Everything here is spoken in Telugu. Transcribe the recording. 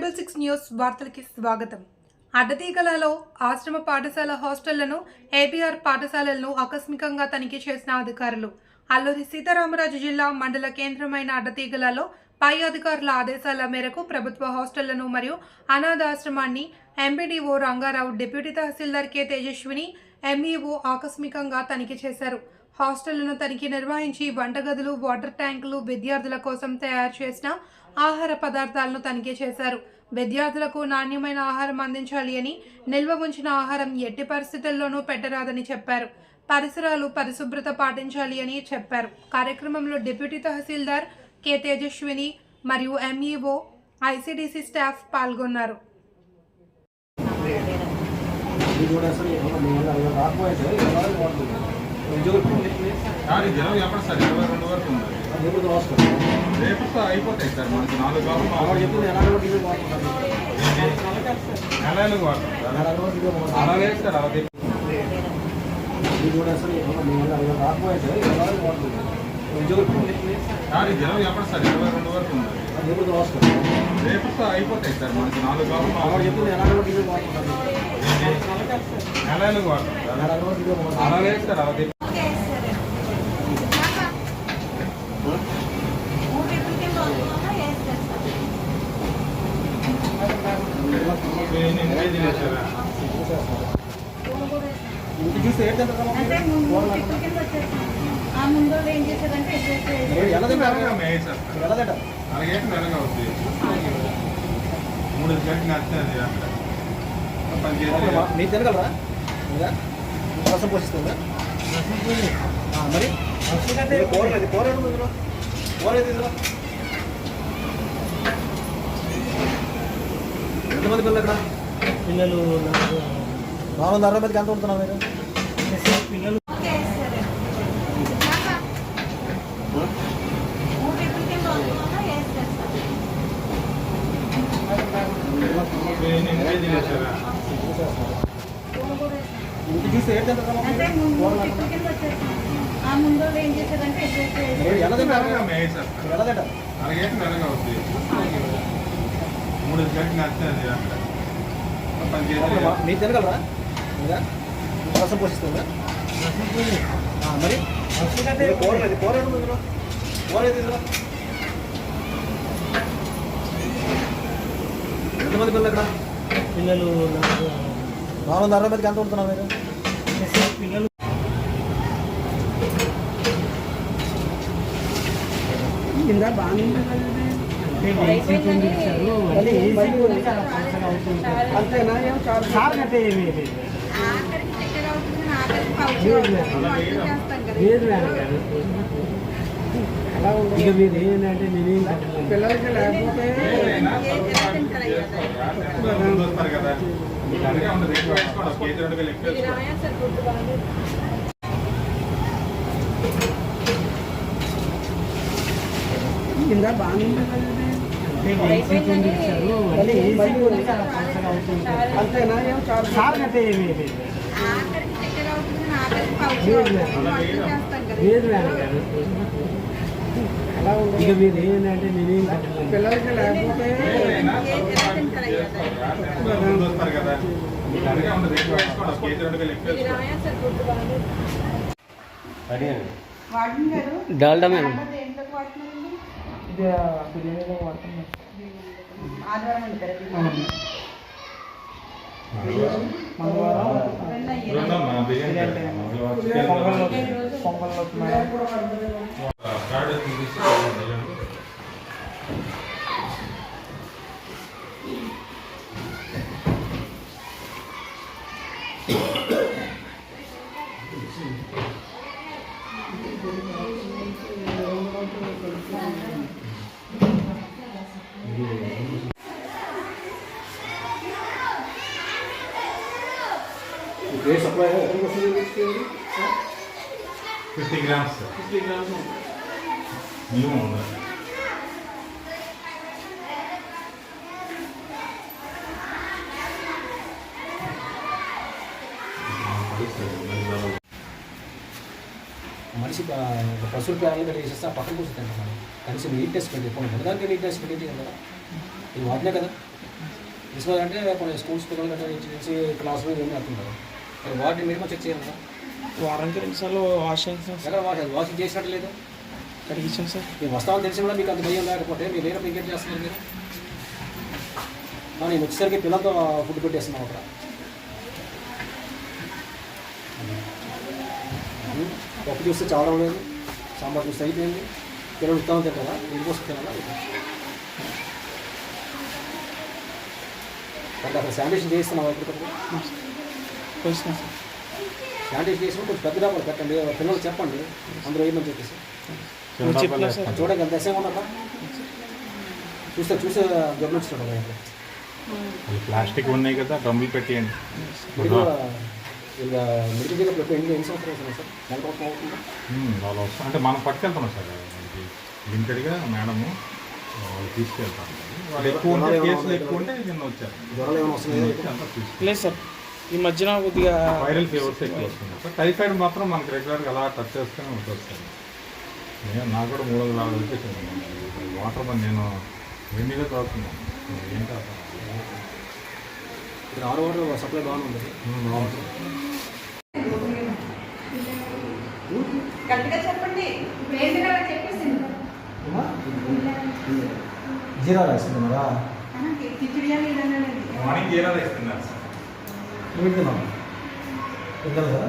ట్రైబల్ సిక్స్ న్యూస్ వార్తలకి స్వాగతం. అడ్డతీగలలో ఆశ్రమ పాఠశాల హాస్టళ్ళను ఏపీఆర్ పాఠశాలలను ఆకస్మికంగా తనిఖీ చేసిన అధికారులు. అల్లూరి సీతారామరాజు జిల్లా మండల కేంద్రమైన అడ్డతీగలలో పై అధికారుల ఆదేశాల మేరకు ప్రభుత్వ హాస్టళ్ళను మరియు అనాథాశ్రమాన్ని MPDO Rangarao deputy tahsildar K Tejaswini MEO ఆకస్మికంగా తనిఖీ చేశారు. హాస్టళ్ళను తనిఖీ నిర్వహించి వంటగదులు వాటర్ ట్యాంకులు విద్యార్థుల కోసం తయారు చేసిన ఆహార పదార్థాలను తనిఖీ చేశారు. విద్యార్థులకు నాణ్యమైన ఆహారం అందించాలి అని నిల్వ ఉంచిన ఆహారం ఎట్టి పరిస్థితుల్లోనూ పెట్టరాదని చెప్పారు. పరిసరాలు పరిశుభ్రత పాటించాలి అని చెప్పారు. కార్యక్రమంలో డిప్యూటీ తహసీల్దార్ కె తేజస్విని మరియు ఎంఈఓ ఐసిడిసి స్టాఫ్ పాల్గొన్నారు. కూడా అసలు ఉద్యోగులు కానీ జనం ఎప్పుడు సార్ ఇరవై రెండు వరకు ఉంది. రేపు అయిపోతాయి సార్ మనకి నాలుగు ఇదే నెలలు ఇదే అలాగే సార్ అలాగే ఇది ఉద్యోగులు కానీ జనం ఎప్పుడు సార్ ఇరవై రెండు వరకు ఉంది. ఎప్పుడు రాసుకోండి రేపు అయిపోతాయి సార్. మనకి నాలుగు కావాలి చెప్పింది ఎలాగో ఇదే నెలలు సార్ అలాగే ఇంటి చూస్తే ఏంటంటే ముందు ఏం మూడు నచ్చింది అక్కడ. మీరు తినగలరా? రసం పోషిస్తుందా? ఆ, మరి? ఇందులో? ఇందులో? ఎంతమంది పిల్లలు ఇక్కడ? పిల్లలు నాలుగు వందల అరవై మందికి ఎంత ఉంటున్నారు మీరు? పిల్లలు ఓకే సరే. మూడు ఇప్పుడు కింద వస్తున్నామా? వేసేస్తాం. ఎనిమిది కేజీలు వేసారా పూలు కూడా వేస్తాం. ఇంటి చూస్తే ఏంటంటే అంటే ముందు ఇప్పుడు కింద వచ్చేసాం. ఆ ముందు వాళ్ళు ఏం చేశారంటే ఎట్లయితే ఎలా తింటారు మేసారు ఎలా తింటారు అలాగే నెలగా అవుతుంది మూడు గంటలు నచ్చింది అక్కడ మీరు తినగలరా రసం పోషిస్తుందా మరి ఇది కూర ఇందులో కూర ఇందులో ఎంతమంది పిల్లలు అక్కడ పిల్లలు నాలుగు వందల అరవై మందికి ఎంత ఉంటున్నారు మీరు? పిల్లలు కింద బాగానే అంతేనా? సార్ లేదు. ఇక మీరు ఏంటంటే నేనేం పిల్లలకి లేకపోతే ఏ- ఎలా తింటారు అయ్యా? ముందు వస్తారు కదా అలాగే ఉండదు ఎక్కువ వేసుకోండి ఒక కేజీ రెండు వేలు ఎక్కువ ఇది వేసుకోండి రాయా సార్ గుడ్డు బాగా కింద బాగానే అంతేనా అంటే ఏమీ లేదు. లేదు, ఇక మీరు ఏంటంటే నేనేం పిల్లలకి లేకపోతే డాల్డా మేడం. మంగళవారం. రెండమ్మా బిర్యానీ పొంగల్లో చికెన్ పొంగల్లో కార్డు తీసి ఏ సప్లై ఎక్కడికి వస్తుంది ఫిఫ్టీ గ్రామ్స్ ఉండాలి మనిషి ఆ, పశువుల ప్యానల్ ఆ పక్కన కూర్చుంటాను మనం కనీసం నీట్ టెస్ట్ పెట్టి పోయి దానికి నీట్ టెస్ట్ పెట్టి కదా? ఇది వాటినే కదా? ప్రిన్సిపల్ అంటే కొన్ని స్కూల్స్ పిల్లలు అంటే నుంచి క్లాస్ రూమ్ ఏమి మరి వాటిని మీరు చెక్ చేయాలి కదా? వారానికి రెండు సార్లు వాష్ చేస్తాం సార్ ఎక్కడ వాష్ వాషింగ్ చేసినట్టు లేదు? కడిగించాం సార్ మేము వస్తామని తెలిసి కూడా మీకు అంత భయం లేకపోతే మీరు వేరే ఇంకేం చేస్తున్నారు మీరు నేను వచ్చేసరికి పిల్లలతో ఫుడ్ పెట్టేస్తున్నాం అక్కడ పప్పు చూస్తే చాలా లేదు సాంబార్ చూస్తే అయిపోయింది పిల్లలు ఉత్తానం తింటారా ఇంకోసం తినాలా అంటే అక్కడ శానిటేషన్ చేస్తున్నాం ఎప్పటికప్పుడు సార్ శానిటేషన్ చేసి కొంచెం పెద్ద డబ్బాలు పెట్టండి పిల్లలు చెప్పండి అందులో ఏమని చెప్పేసి ఎంత ఉన్నదా చూస్తే ప్లాస్టిక్ ఉన్నాయి కదా డ్రమ్ములు పెట్టేయండి. మెడికల్ ఎన్ని సంవత్సరాలు సార్? నెల వాళ్ళు వస్తారు అంటే మనం పట్టుకెళ్తున్నాం సార్ లిమిటెడ్గా మేడము. వాళ్ళు తీసుకెళ్తారు వాళ్ళు ఎక్కువ ఉంటే కేసులు ఎక్కువ ఉంటే నిన్న వచ్చారు. జ్వరాలు ఏమైనా వస్తున్నాయా? వచ్చి అంతా తీసుకెళ్ళారు. లేదు సార్ ఈ మధ్యన కొద్దిగా వైరల్ ఫీవర్స్ ఎక్కువ వస్తున్నాయి. సార్ టైఫాయిడ్ మాత్రం మనకి రెగ్యులర్గా అలా టచ్ చేస్తూనే ఉంటుంది సార్. నేను నాకు కూడా మూడు వందల యాభై వచ్చేసింది వాటర్ మరి నేను వెన్నీగా తాగుతున్నాను ఏం కాదు. ఇక్కడ ఆరు వాటర్ సప్లై బాగానే ఉంది. జీరా రైస్ ఉన్నారా మార్నింగ్ జీరా రైస్ తిన్నారు సార్ తింటారు కదా